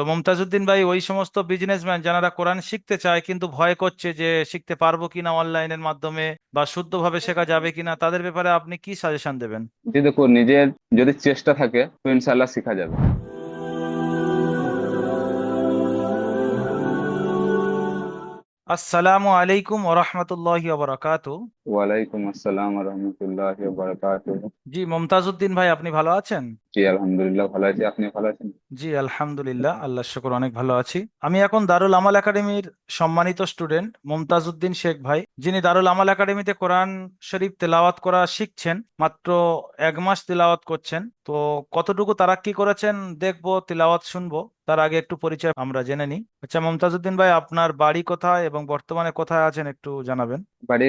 তো মমতাজউদ্দিন ভাই, ওই সমস্ত বিজনেসম্যান যারা কোরআন শিখতে চায়, কিন্তু ভয় করছে যে শিখতে পারব কিনা অনলাইনের মাধ্যমে বা শুদ্ধভাবে শেখা যাবে কিনা, তাদের ব্যাপারে আপনি কি সাজেশন দেবেন? দেখুন দেখো নিজের যদি চেষ্টা থাকে, তো ইনশাল্লাহ শেখা যাবে। আসসালামু আলাইকুম ওরহমতুল্লাহি ওবরাকাতু ওয়ালাইকুম আসসালাম রহমতুল্লাহ বারাকাতুহ। জি মমতাজউদ্দিন ভাই আপনি ভালো আছেন? জি আলহামদুলিল্লাহ ভালো আছি। আপনি ভালো আছেন? জি আলহামদুলিল্লাহ আল্লাহ শুকর অনেক ভালো আছি। আমি এখন দারুল আমাল একাডেমির সম্মানিত স্টুডেন্ট মুমতাজউদ্দিন শেখ ভাই যিনি দারুল আমাল একাডেমিতে কোরআন শরীফ তেলাওয়াত করা শিখছেন মাত্র এক মাস তেলাওয়াত করছেন। তো কতটুকু তারাক্কি করেছেন দেখব তেলাওয়াত শুনব। তার আগে একটু পরিচয় আমরা জেনে নিই। আচ্ছা মুমতাজউদ্দিন ভাই আপনার বাড়ি কোথায় এবং বর্তমানে কোথায় আছেন একটু জানাবেন? বাড়ি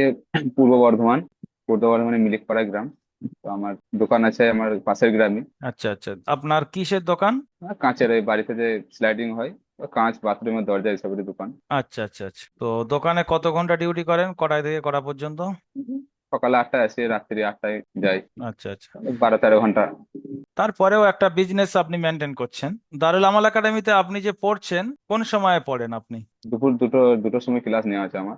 পূর্ব বর্ধমান পূর্ব বর্ধমানে মিলিকপাড়া গ্রাম। তো আমার দোকান আছে আমার পাশের গ্রামে। আচ্ছা আচ্ছা আপনার কিসের দোকান? কাঁচের ওই বাড়িতে যে স্লাইডিং হয় কাঁচ বাথরুমের দরজা এসবের দোকান। আচ্ছা আচ্ছা আচ্ছা তো দোকানে কত ঘণ্টা ডিউটি করেন কটায় থেকে কটা পর্যন্ত? সকালে আটটায় আসি রাত্রি আটটায় যাই। আচ্ছা আচ্ছা। বারো তেরো ঘণ্টা। তারপরেও একটা বিজনেস আপনি মেনটেন করছেন। দারুল আমাল একাডেমিতে আপনি যে পড়ছেন কোন সময়ে পড়েন আপনি? দুপুর দুটো দুটোর সময় ক্লাস নেওয়া আছে আমার।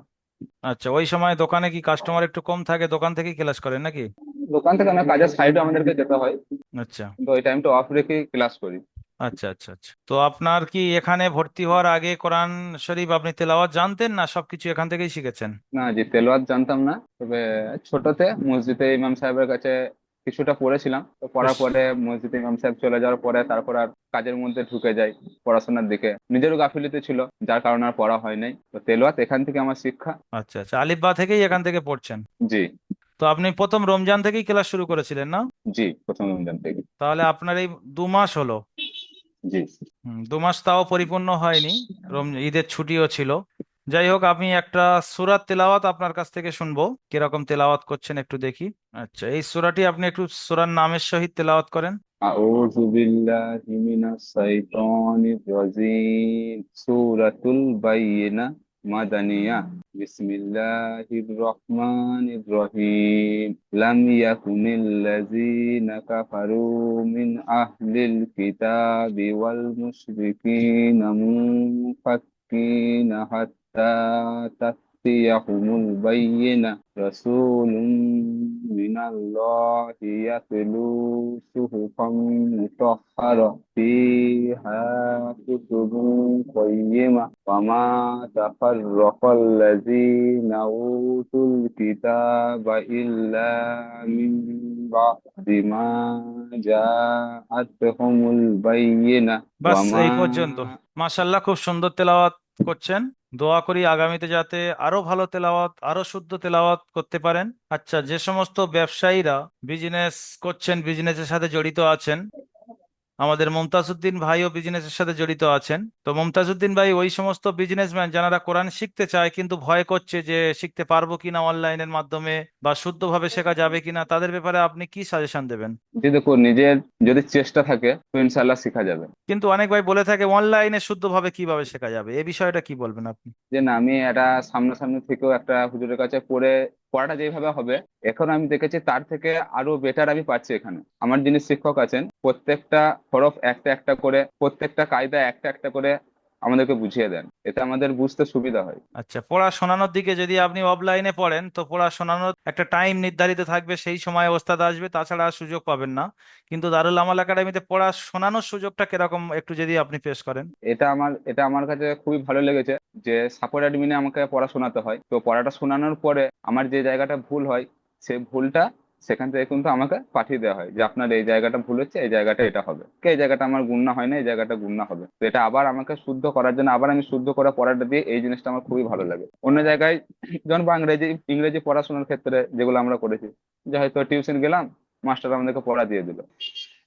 আচ্ছা ওই সময় দোকানে কি কাস্টমার একটু কম থাকে? দোকান থেকেই ক্লাস করেন নাকি? দোকান থেকে না কাজের সাইডে আমাদেরকে যেতে হয়। আচ্ছা। তো ওই টাইমটা অফ রেখে ক্লাস করি। আচ্ছা আচ্ছা আচ্ছা। তো আপনার কি এখানে ভর্তি হওয়ার আগে কোরআন শরীফ আপনি তেলাওয়াত জানতেন না সবকিছু এখান থেকেই শিখেছেন? না জি তেলাওয়াত জানতাম না। তবে ছোটতে মসজিদে ইমাম সাহেবের কাছে কিছুটা পড়েছিলাম তো পড়ার পরে মসজিদে ইমাম সাহেব চলে যাওয়ার পরে তারপর আর কাজের মধ্যে ঢুকে যাই পড়াশোনার দিকে। নিজেরও গাফিলতি ছিল যার কারণে আর পড়া হয় নাই। তো তেলোয়াত এখান থেকে আমার শিক্ষা। আচ্ছা আচ্ছা। আলিফ বা থেকেই এখান থেকে পড়ছেন? জি। তো আপনি প্রথম রমজান থেকেই ক্লাস শুরু করেছিলেন না? জি প্রথম রমজান থেকে। তাহলে আপনার এই দু মাস হলো। জি। হুম, দু মাস তাও পরিপূর্ণ হয়নি। ঈদের ছুটিও ছিল। যাই হোক আমি একটা সূরাত তেলাওয়াত আপনার কাছ থেকে শুনবো কিরকম তেলাওয়াত করছেন একটু দেখি আচ্ছা এই সূরাটি আপনি একটু সূরার নামের সহিত তেলাওয়াত করেন أعوذ بالله من الشيطان الرجيم سورة البينة مدنية بسم الله الرحمن الرحيم لم يكن الذين كفروا من أهل الكتاب والمشركين منفكين حتى تأتيهم البينة رسول من الله يتلو صحفا مطهرة فيها كتب قيمة وما تفرق الذين أوتوا الكتاب إلا من بعد ما جاءتهم البينة বাস এই وما পর্যন্ত মাশাল্লাহ খুব সুন্দর তেলাওয়াত করছেন দোয়া করি আগামীতে যাতে আরও ভালো তেলাওয়াত, আরও শুদ্ধ তেলাওয়াত করতে পারেন। আচ্ছা যে সমস্ত ব্যবসায়ীরা বিজনেস করছেন বিজনেসের সাথে জড়িত আছেন আমাদের মমতাজউদ্দিন ভাইও বিজনেসের সাথে জড়িত আছেন। তো মমতাজউদ্দিন ভাই ওই সমস্ত বিজনেসম্যান যারা কোরআন শিখতে চায় কিন্তু ভয় করছে যে শিখতে পারব কিনা অনলাইনের মাধ্যমে বা শুদ্ধভাবে শেখা যাবে কিনা তাদের ব্যাপারে আপনি কি সাজেশন দেবেন? যে দেখো নিজের যদি চেষ্টা থাকে তো ইনশাল্লাহ শেখা যাবে। কিন্তু অনেক ভাই বলে থাকে অনলাইনে শুদ্ধভাবে কীভাবে শেখা যাবে? এই বিষয়টা কি বলবেন আপনি? যে না আমি একটা সামনাসামনি থেকেও একটা হুজুরের কাছে পড়ে পড়াটা যেভাবে হবে, এখন আমি দেখেছি তার থেকে আরও বেটার আমি পাচ্ছি এখানে। আমার যিনি শিক্ষক আছেন, প্রত্যেকটা হরফ একটা একটা করে, প্রত্যেকটা কায়দা একটা একটা করে আমাদেরকে বুঝিয়ে দেন এতে আমাদের বুঝতে সুবিধা হয়। আচ্ছা পড়া শোনানোর দিকে যদি আপনি অফলাইনে পড়েন তো পড়া শোনানোর একটা টাইম নির্ধারিত থাকবে সেই সময় ওস্তাদ আসবে তাছাড়া আর সুযোগ পাবেন না। কিন্তু দারুল আমাল একাডেমিতে পড়া শোনানোর সুযোগটা কীরকম একটু যদি আপনি পেশ করেন? এটা আমার এটা আমার কাছে খুবই ভালো লেগেছে যে সাপোর্ট অ্যাডমিনে আমাকে পড়া শোনাতে হয়। তো পড়াটা শোনানোর পরে আমার যে জায়গাটা ভুল হয় সেই ভুলটা সেখান থেকে কিন্তু আমাকে পাঠিয়ে দেওয়া হয় যে আপনার এই জায়গাটা ভুল হচ্ছে, এই জায়গাটা এটা হবে। কে এই জায়গাটা আমার গুণনা হয় না, এই জায়গাটা গুণনা হবে। তো এটা আবার আমাকে শুদ্ধ করার জন্য, আবার আমি শুদ্ধ করা পড়াটা দিয়ে এই জিনিসটা আমার খুবই ভালো লাগে। অন্য জায়গায় যেমন বা ইংরেজি ইংরেজি পড়াশোনার ক্ষেত্রে যেগুলো আমরা করেছি, যে হয়তো টিউশন গেলাম মাস্টার আমাদেরকে পড়া দিয়ে দিল।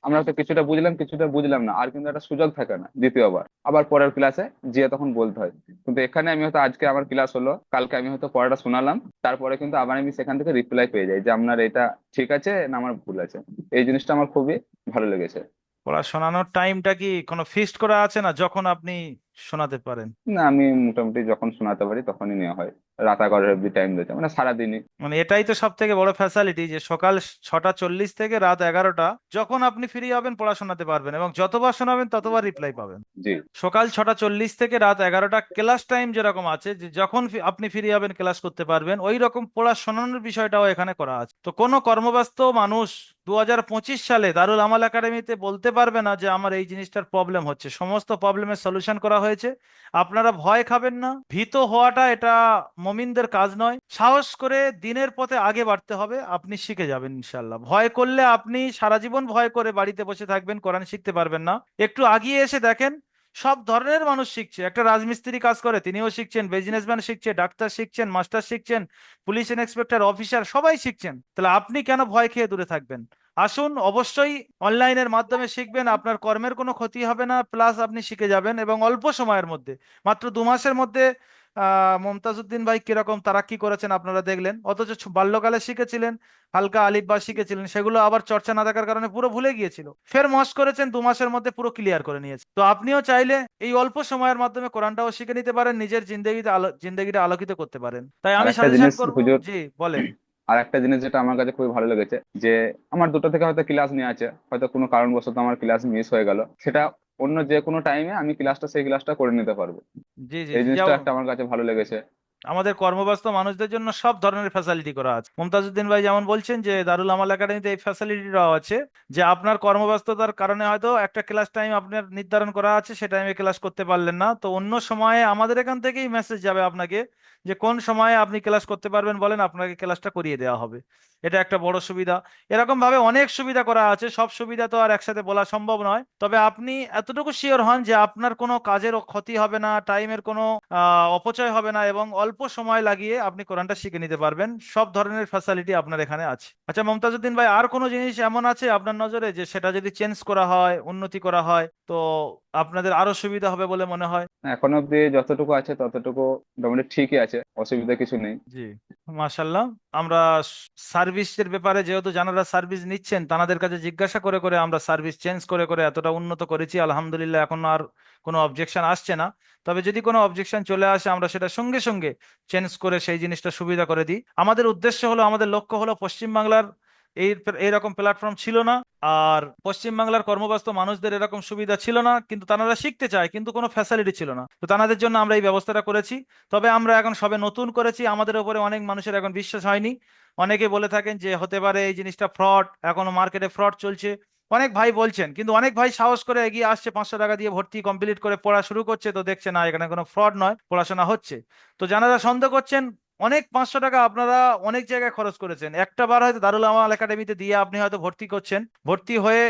আমরা হয়তো কিছুটা বুঝলাম কিছুটা বুঝলাম না। আর কিন্তু একটা সুযোগ থাকে না দ্বিতীয়বার। আবার পরের ক্লাসে যেয়ে তখন বলতে হয়। কিন্তু এখানে আমি হয়তো আজকে আমার ক্লাস হলো, কালকে আমি হয়তো পড়াটা শোনালাম। তারপরে কিন্তু আবার আমি সেখান থেকে রিপ্লাই পেয়ে যাই যে আপনার এটা ঠিক আছে না আমার ভুল আছে। এই জিনিসটা আমার খুবই ভালো লেগেছে। পড়া শোনানোর টাইমটা কি কোনো ফিক্সড করা আছে না? যখন আপনি শোনাতে পারেন। না আমি মোটামুটি যখন শোনাতে পারি তখনই নেওয়া হয়। রাত অব্দি টাইম দিয়েছে মানে সারাদিনই। মানে এটাই তো সব থেকে বড় ফ্যাসিলিটি যে সকাল ছটা চল্লিশ থেকে রাত এগারোটা যখন আপনি ফ্রি হবেন পড়াশোনাতে পারবেন এবং যতবার শোনাবেন ততবার রিপ্লাই পাবেন। জি। সকাল ছটা চল্লিশ থেকে রাত এগারোটা ক্লাস টাইম যেরকম আছে যে যখন ফি- আপনি ফ্রি হবেন ক্লাস করতে পারবেন ওই রকম পড়া শোনানোর বিষয়টাও এখানে করা আছে। তো কোনো কর্মব্যস্ত মানুষ দু হাজার পঁচিশ সালে দারুল আমাল একাডেমিতে বলতে পারবে না যে আমার এই জিনিসটার প্রবলেম হচ্ছে। সমস্ত প্রবলেমের সলিউশন করা হয়েছে। আপনারা ভয় খাবেন না। ভীত হওয়াটা এটা মমিনদের কাজ নয়। সাহস করে দিনের পথে আগে বাড়তে হবে, আপনি শিখে যাবেন ইনশাল্লাহ ভয় করলে আপনি সারা জীবন ভয় করে বাড়িতে বসে থাকবেন, কোরআন শিখতে পারবেন না। একটু আগিয়ে এসে দেখেন সব ধরনের মানুষ শিখছে। একটা রাজমিস্ত্রি কাজ করে, তিনিও শিখছেন বিজনেসম্যান শিখছে ডাক্তার শিখছেন মাস্টার শিখছেন পুলিশ ইন্সপেক্টর অফিসার সবাই শিখছেন। তাহলে আপনি কেন ভয় খেয়ে দূরে থাকবেন? আসুন, অবশ্যই অনলাইনের মাধ্যমে শিখবেন, আপনার কর্মের কোনো ক্ষতি হবে না প্লাস আপনি শিখে যাবেন এবং অল্প সময়ের মধ্যে, মাত্র দু মাসের মধ্যে মমতাজউদ্দিন ভাই কীরকম তারা কি করেছেন আপনারা দেখলেন? অথচ বাল্যকালে শিখেছিলেন হালকা আলিফ বা শিখেছিলেন সেগুলো আবার চর্চা না থাকার কারণে পুরো ভুলে গিয়েছিল। ফের মস করেছেন দু মাসের মধ্যে পুরো ক্লিয়ার করে নিয়েছে। তো আপনিও চাইলে এই অল্প সময়ের মাধ্যমে কোরআনটাও শিখে নিতে পারেন নিজের জিন্দগিতে আলো জিন্দগিটা আলোকিত করতে পারেন। তাই আমি সাজেশন করব জি বলেন। আর একটা জিনিস যেটা আমার কাছে খুবই ভালো লেগেছে যে আমার দুটো থেকে হয়তো ক্লাস নিয়ে আছে হয়তো কোনো কারণবশত আমার ক্লাস মিস হয়ে গেল সেটা অন্য যে কোনো টাইমে আমি ক্লাসটা সেই ক্লাসটা করে নিতে পারব। জি জি এই জিনিসটা একটা আমার কাছে ভালো লেগেছে। আমাদের কর্মব্যস্ত মানুষদের জন্য সব ধরনের ফ্যাসিলিটি করা আছে। মুমতাজউদ্দিন ভাই যেমন বলছেন যে, দারুল আমাল একাডেমিতে এই ফ্যাসিলিটিটাও আছে যে, আপনার কর্মব্যস্ততার কারণে হয়তো একটা ক্লাস টাইম আপনার নির্ধারণ করা আছে, সে টাইমে ক্লাস করতে পারলেন না। তো অন্য সময়ে আমাদের এখান থেকেই মেসেজ যাবে আপনাকে যে, কোন সময়ে আপনি ক্লাস করতে পারবেন বলেন, আপনাকে ক্লাসটা করিয়ে দেওয়া হবে। এটা একটা বড় সুবিধা। এরকম ভাবে অনেক সুবিধা করা আছে। সব সুবিধা তো আর একসাথে বলা সম্ভব নয়। তবে আপনি এতটুকু শিওর হন যে, আপনার কোনো কাজেরও ক্ষতি হবে না টাইমের কোনো অপচয় হবে না এবং অল্প সময় লাগিয়ে আপনি কোরআনটা শিখে নিতে পারবেন। সব ধরনের ফ্যাসিলিটি আপনার এখানে আছে। আচ্ছা মমতাজুদ্দিন ভাই, আর কোনো জিনিস এমন আছে আপনার নজরে যে সেটা যদি চেঞ্জ করা হয়, উন্নতি করা হয়, তো আপনাদের আরও সুবিধা হবে বলে মনে হয়? এখন অব্দি যতটুকু আছে ততটুকু মোটামুটি ঠিকই আছে। অসুবিধা কিছু নেই। জি মাশাল্লাহ আমরা সার্ভিসের ব্যাপারে যেহেতু যারা সার্ভিস নিচ্ছেন তাদের কাছে জিজ্ঞাসা করে করে আমরা সার্ভিস চেঞ্জ করে করে এতটা উন্নত করেছি, আলহামদুলিল্লাহ এখন আর কোনো অবজেকশন আসছে না। তবে যদি কোনো অবজেকশন চলে আসে, আমরা সেটা সঙ্গে সঙ্গে চেঞ্জ করে সেই জিনিসটা সুবিধা করে দিই। আমাদের উদ্দেশ্য হলো, আমাদের লক্ষ্য হলো পশ্চিমবাংলার এই এইরকম প্ল্যাটফর্ম ছিল না। আর পশ্চিমবাংলার কর্মব্যস্ত মানুষদের এরকম সুবিধা ছিল না, কিন্তু তারা শিখতে চায়, কিন্তু কোনো ফ্যাসিলিটি ছিল না। তো তাদের জন্য আমরা এই ব্যবস্থাটা করেছি। তবে আমরা এখন সবে নতুন করেছি, আমাদের উপরে অনেক মানুষের এখন বিশ্বাস হয়নি। অনেকে বলে থাকেন যে, হতে পারে এই জিনিসটা ফ্রড এখনও মার্কেটে ফ্রড চলছে। অনেক ভাই বলছেন, কিন্তু অনেক ভাই সাহস করে এগিয়ে আসছে, পাঁচশো টাকা দিয়ে ভর্তি কমপ্লিট করে পড়া শুরু করছে। তো দেখছে, না, এখানে কোনো ফ্রড নয়, পড়াশোনা হচ্ছে। তো যারা সন্দেহ করছেন অনেক পাঁচশো টাকা আপনারা অনেক জায়গায় খরচ করেছেন। একটা বার হয়তো দারুল আমাল একাডেমিতে দিয়ে আপনি হয়তো ভর্তি করছেন। ভর্তি হয়ে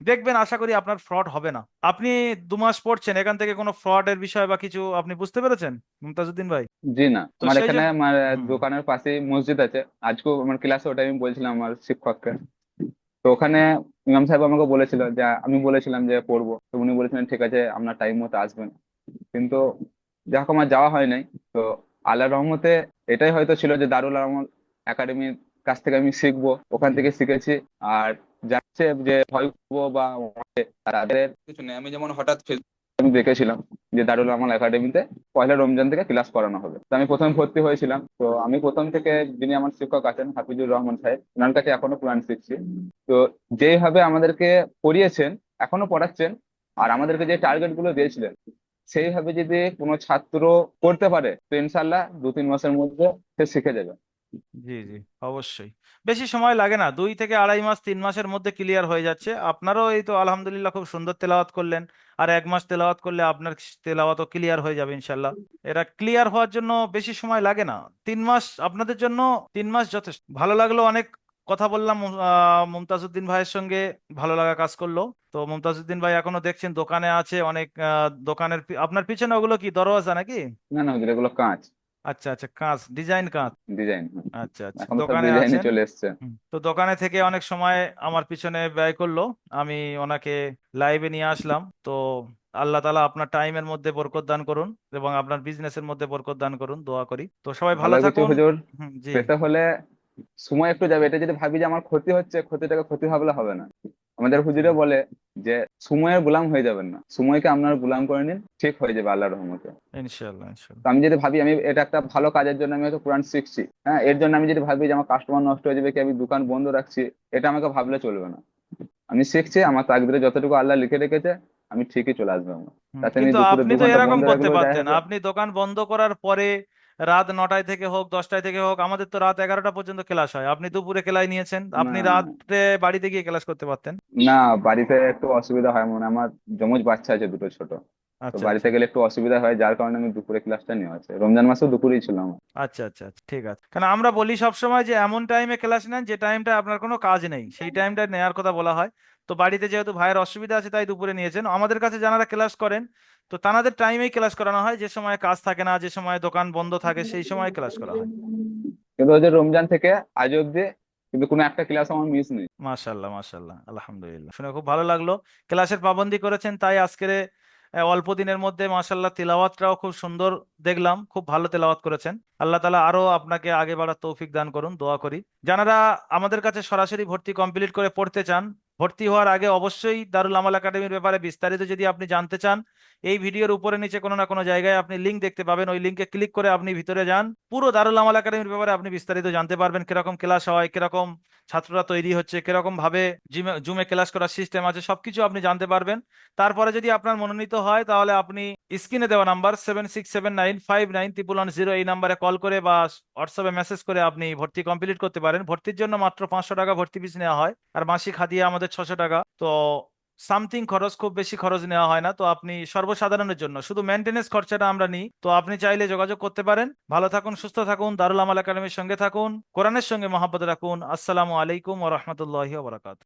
দেখবেন আশা করি আপনার ফ্রড হবে না। আপনি দু মাস পড়ছেন এখান থেকে কোনো ফ্রডের বিষয় বা কিছু আপনি বুঝতে পেরেছেন মুমতাজউদ্দিন ভাই? জি না। আমার এখানে আমার দোকানের পাশেই মসজিদ আছে। আজকেও আমার ক্লাসে ওটা আমি বলছিলাম আমার শিক্ষককে। তো ওখানে ইমাম সাহেব আমাকে বলেছিল যে আমি বলেছিলাম যে পড়ব। তো উনি বলেছিলেন ঠিক আছে আপনার টাইম মতো আসবেন। কিন্তু যাক আমার যাওয়া হয় নাই। তো আল্লাহর রহমতে এটাই হয়তো ছিল যে দারুল আমল একাডেমির কাছ থেকে আমি শিখব, ওখান থেকে শিখেছি। আর যাচ্ছে যে ভয় বা তাদের কিছু নেই। আমি যেমন হঠাৎ আমি দেখেছিলাম যে দারুল আমল একাডেমিতে পয়লা রমজান থেকে ক্লাস করানো হবে। তো আমি প্রথমে ভর্তি হয়েছিলাম। তো আমি প্রথম থেকে যিনি আমার শিক্ষক আছেন, হাফিজুর রহমান সাহেব ওনার কাছে এখনও কোরআন শিখছি। তো যেভাবে আমাদেরকে পড়িয়েছেন, এখনও পড়াচ্ছেন, আর আমাদেরকে যে টার্গেটগুলো দিয়েছিলেন সেইভাবে যদি কোনো ছাত্র করতে পারে, তো ইনশাল্লাহ দু তিন মাসের মধ্যে সে শিখে যাবে। জি জি, অবশ্যই। বেশি সময় লাগে না, দুই থেকে আড়াই মাস, তিন মাসের মধ্যে ক্লিয়ার হয়ে যাচ্ছে। আপনারও এই তো আলহামদুলিল্লাহ খুব সুন্দর তেলাওয়াত করলেন, আর এক মাস তেলাওয়াত করলে আপনার তেলাওয়াতও ক্লিয়ার হয়ে যাবে ইনশাল্লাহ এটা ক্লিয়ার হওয়ার জন্য বেশি সময় লাগে না। তিন মাস, আপনাদের জন্য তিন মাস যথেষ্ট। ভালো লাগল অনেক কথা বললাম মুমতাজউদ্দিন ভাইয়ের সঙ্গে ভালো লাগা কাজ করল। তো মুমতাজউদ্দিন ভাই এখনও দেখছেন দোকানে আছে অনেক দোকানের আপনার পিছনে ওগুলো কি দরওয়াজা নাকি? না না এগুলো কাঁচ। আচ্ছা আচ্ছা কাঁচ ডিজাইন কাঁচ। ডিজাইন আচ্ছা আচ্ছা এখন তো সব দোকানে ডিজাইনে আছেন? চলে এসছে। তো দোকানে থেকে অনেক সময় আমার পিছনে ব্যয় করল। আমি ওনাকে লাইভে নিয়ে আসলাম। তো আল্লাহ তাআলা আপনার টাইমের মধ্যে বরকত দান করুন এবং আপনার বিজনেসের মধ্যে বরকত দান করুন দোয়া করি। তো সবাই ভালো থাকুন। হুজুর। জি। পেতে হলে সময় একটু যাবে। এটা যদি ভাবি যে আমার ক্ষতি হচ্ছে ক্ষতিটাকে ক্ষতি ভাবলে হবে না। আমাদের হুজুরে বলে যে সময়ের গোলাম হয়ে যাবেন না। সময়কে আপনার গোলাম করে নিন ঠিক হয়ে যাবে আল্লাহর রহমতে। আমি যদি ভাবি আমি এটা একটা ভালো কাজের জন্য আমি হয়তো কোরআন শিখছি। হ্যাঁ এর জন্য আমি যদি ভাবি যে আমার কাস্টমার নষ্ট হয়ে যাবে কি আমি দোকান বন্ধ রাখছি এটা আমাকে ভাবলে চলবে না। আমি শিখছি আমার তাকদিরে যতটুকু আল্লাহ লিখে রেখেছে আমি ঠিকই চলে আসব আমার। আপনি তো এরকম করতে পারতেন। আপনি দোকান বন্ধ করার পরে রাত নটায় থেকে হোক দশটায় থেকে হোক আমাদের তো রাত এগারোটা পর্যন্ত ক্লাস হয়। আপনি দুপুরে ক্লাস নিয়েছেন আপনি না। রাত্রে বাড়িতে গিয়ে ক্লাস করতে পারতেন? না বাড়িতে একটু অসুবিধা হয় মনে আমার যমজ বাচ্চা আছে দুটো ছোট। তো আচ্ছা বাড়িতে গেলে একটু অসুবিধা হয় যার কারণে আমি দুপুরে ক্লাসটা নেওয়া আছে রমজান মাসেও দুপুরেই ছিল আমার। আচ্ছা আচ্ছা আচ্ছা ঠিক আছে। কারণ আমরা বলি সবসময় যে এমন টাইমে ক্লাস নেন যে টাইমটা আপনার কোনো কাজ নেই। সেই টাইমটা নেওয়ার কথা বলা হয়। তো বাড়িতে যেহেতু ভাইয়ের অসুবিধা আছে তাই দুপুরে নিয়েছেন আমাদের কাছে যারা ক্লাস করেন তো তাদের টাইমেই ক্লাস করানো হয়। যে সময় কাজ থাকে না যে সময় দোকান বন্ধ থাকে সেই সময় ক্লাস করা হয়। কিন্তু ওই যে রমজান থেকে আজ অব্দি কিন্তু কোনো একটা ক্লাস আমার মিস নেই। মাশাল্লাহ মাশাল্লাহ আলহামদুলিল্লাহ। শুনে খুব ভালো লাগল। ক্লাসের পাবন্দি করেছেন তাই আজকের অল্প দিনের মধ্যে মাশাল্লাহ তিলাওয়াতটাও খুব সুন্দর দেখলাম। খুব ভালো তেলাওয়াত করেছেন। আল্লাহ তালা আরও আপনাকে আগে বাড়ার তৌফিক দান করুন দোয়া করি। যারা আমাদের কাছে সরাসরি ভর্তি কমপ্লিট করে পড়তে চান ভর্তি হওয়ার আগে অবশ্যই দারুল আমাল একাডেমির ব্যাপারে বিস্তারিত যদি আপনি জানতে চান, এই ভিডিওর উপরে নিচে কোনো না কোনো জায়গায় আপনি লিঙ্ক দেখতে পাবেন। ওই লিঙ্কে ক্লিক করে আপনি ভিতরে যান। পুরো দারুল আমাল একাডেমির ব্যাপারে আপনি বিস্তারিত জানতে পারবেন, কীরকম ক্লাস হয়, কীরকম ছাত্ররা তৈরি হচ্ছে, কীরকম ভাবে জিমে জুমে ক্লাস করার সিস্টেম আছে, সবকিছু আপনি জানতে পারবেন। তারপরে যদি আপনার মনোনীত হয়, তাহলে আপনি স্ক্রিনে দেওয়া number seven six seven nine five nine triple one zero এই নাম্বারে কল করে বা হোয়াটসঅ্যাপে মেসেজ করে আপনি ভর্তি কমপ্লিট করতে পারেন। ভর্তির জন্য মাত্র পাঁচশো টাকা ভর্তি ফিস নেওয়া হয়। আর মাসিক হাদিয়া আমাদের ছশো টাকা। তো সামথিং খরচ খুব বেশি খরচ নেওয়া হয় না। তো আপনি সর্বসাধারণের জন্য, শুধু মেনটেনেন্স খরচাটা আমরা নিই। তো আপনি চাইলে যোগাযোগ করতে পারেন। ভালো থাকুন, সুস্থ থাকুন, দারুল আমাল একাডেমির সঙ্গে থাকুন। কোরআনের সঙ্গে মহাব্বত রাখুন। আসসালামু আলাইকুম ও রহমতুল্লাহ বারাকাত